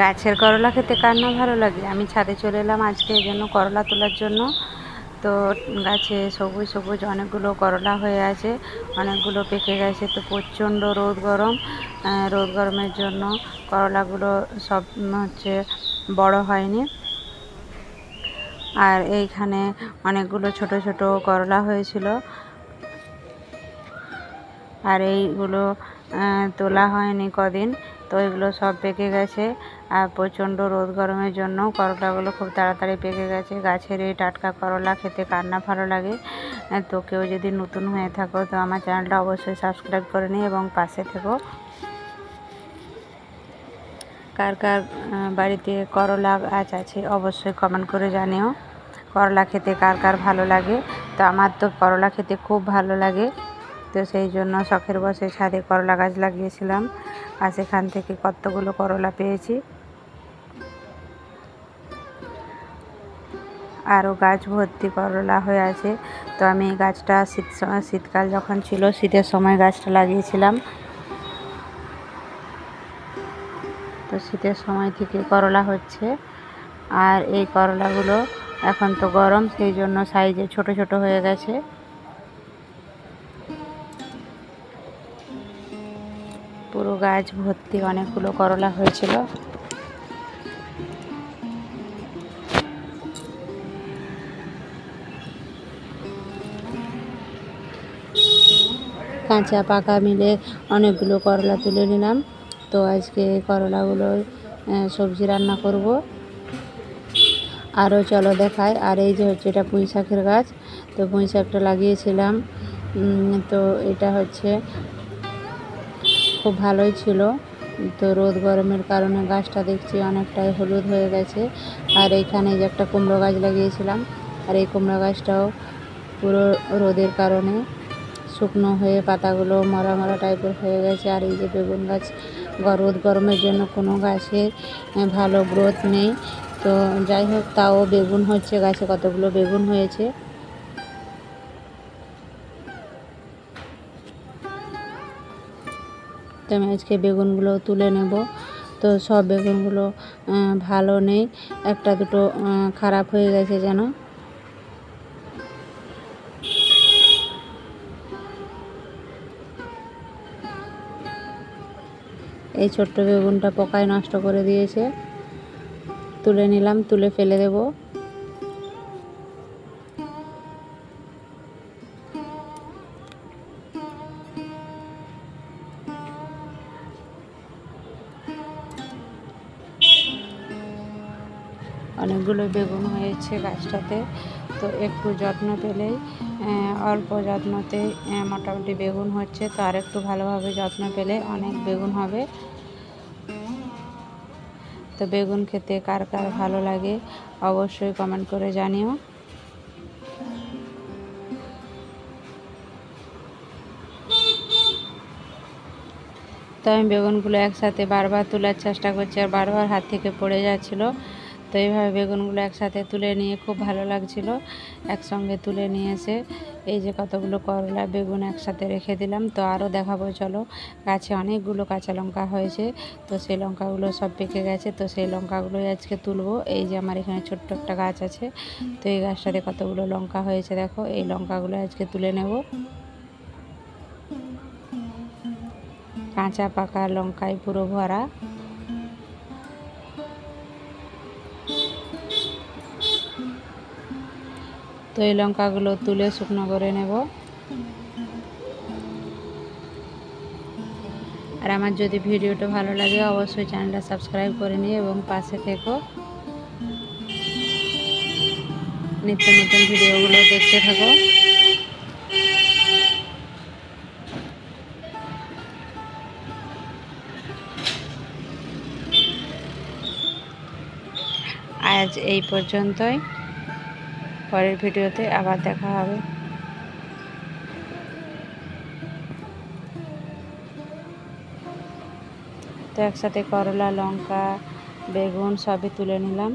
গাছের করলা খেতে কার না ভালো লাগে? আমি ছাদে চলে এলাম আজকে এই জন্য করলা তোলার জন্য। তো গাছে সবুজ সবুজ অনেকগুলো করলা হয়ে আছে, অনেকগুলো পেকে গেছে। তো প্রচণ্ড রোদ গরম রোদ গরমের জন্য করলাগুলো সব হচ্ছে বড় হয়নি। আর এইখানে অনেকগুলো ছোট ছোট করলা হয়েছিল। আর এইগুলো তোলা হয়নি কদিন। তো এগুলো সব পেকে গেছে। আর প্রচণ্ড রোদ গরমের জন্য করলাগুলো খুব তাড়াতাড়ি পেকে গেছে। গাছের এই টাটকা করলা খেতে কার না ভালো লাগে। তো কেউ যদি নতুন হয়ে থাকো, তো আমার চ্যানেলটা অবশ্যই সাবস্ক্রাইব করে নিই এবং পাশে থেকো। কার কার বাড়িতে করলা গাছ আছে অবশ্যই কমেন্ট করে জানিও। করলা খেতে কার কার ভালো লাগে? তো আমার তো করলা খেতে খুব ভালো লাগে। তো সেই জন্য শখের বসে ছাদে করলা গাছ লাগিয়েছিলাম। আর সেখান থেকে কতগুলো করলা পেয়েছি। আরও গাছ ভর্তি করলা হয়ে আছে। তো আমি এই গাছটা শীত শীতকাল যখন ছিল, শীতের সময় গাছটা লাগিয়েছিলাম। তো শীতের সময় থেকে করলা হচ্ছে। আর এই করলাগুলো এখন তো গরম, সেই জন্য সাইজে ছোট ছোট হয়ে গেছে। পুরো গাছ ভর্তি অনেকগুলো করলা হয়েছিল। কাঁচা পাকা মিলে অনেকগুলো করলা তুলে নিলাম। তো আজকে করলাগুলো সবজি রান্না করব। আরও চলো দেখায় আর এই যে হচ্ছে এটা পুঁই শাকের গাছ, তো পুঁই শাকটা লাগিয়েছিলাম। তো এটা হচ্ছে খুব ভালোই ছিল। তো রোদ গরমের কারণে গাছটা দেখছি অনেকটাই হলুদ হয়ে গেছে। আর এইখানে যে একটা কুমড়ো গাছ লাগিয়েছিলাম। আর এই কুমড়ো গাছটাও পুরো রোদের কারণে শুকনো হয়ে পাতাগুলো মরা মরা টাইপের হয়ে গেছে। আর এই যে বেগুন গাছ রোদ গরমের জন্য কোনো গাছের ভালো গ্রোথ নেই। তো যাই হোক, তাও বেগুন হচ্ছে, গাছে কতগুলো বেগুন হয়েছে। তো আমি আজকে বেগুনগুলো তুলে নেব। তো সব বেগুনগুলো ভালো নেই। একটা দুটো খারাপ হয়ে গেছে যেন। এই ছোট্ট বেগুনটা পোকায় নষ্ট করে দিয়েছে। তুলে নিলাম, তুলে ফেলে দেব। অনেকগুলো বেগুন হয়েছে গাছটাতে। তো একটু যত্ন পেলেই অল্প যত্নতে মোটামুটি বেগুন হচ্ছে। তো আর একটু ভালোভাবে যত্ন পেলে অনেক বেগুন হবে। তো বেগুন খেতে কার কার ভালো লাগে অবশ্যই কমেন্ট করে জানিও। তো আমি বেগুনগুলো একসাথে বারবার তোলার চেষ্টা করছি, আর বারবার হাত থেকে পড়ে যাচ্ছিল। তো এইভাবে বেগুনগুলো একসাথে তুলে নিয়ে খুব ভালো লাগছিল, একসঙ্গে তুলে নিয়ে এসে এই যে কতগুলো করলা, বেগুন একসাথে রেখে দিলাম। তো আরও দেখাবো, চলো। গাছে অনেকগুলো কাঁচা লঙ্কা হয়েছে, তো সেই লঙ্কাগুলো সব পেকে গেছে, তো সেই লঙ্কাগুলোই আজকে তুলবো। এই যে আমার এখানে ছোট্ট একটা গাছ আছে, তো এই গাছটাতে কতগুলো লঙ্কা হয়েছে দেখো, এই লঙ্কাগুলো আজকে তুলে নেব। কাঁচা পাকা লঙ্কায় পুরো ভরা। তো এই লঙ্কাগুলো তুলে শুকনো করে নেব। আর আমার যদি ভিডিওটা ভালো লাগে, অবশ্যই চ্যানেলটা সাবস্ক্রাইব করে নিও এবং পাশে থেকো। নিত্য নতুন ভিডিওগুলো দেখতে থাকো। আজ এই পর্যন্তই। পরের ভিডিওতে আবার দেখা হবে। তো একসাথে করলা লঙ্কা বেগুন সবই তুলে নিলাম।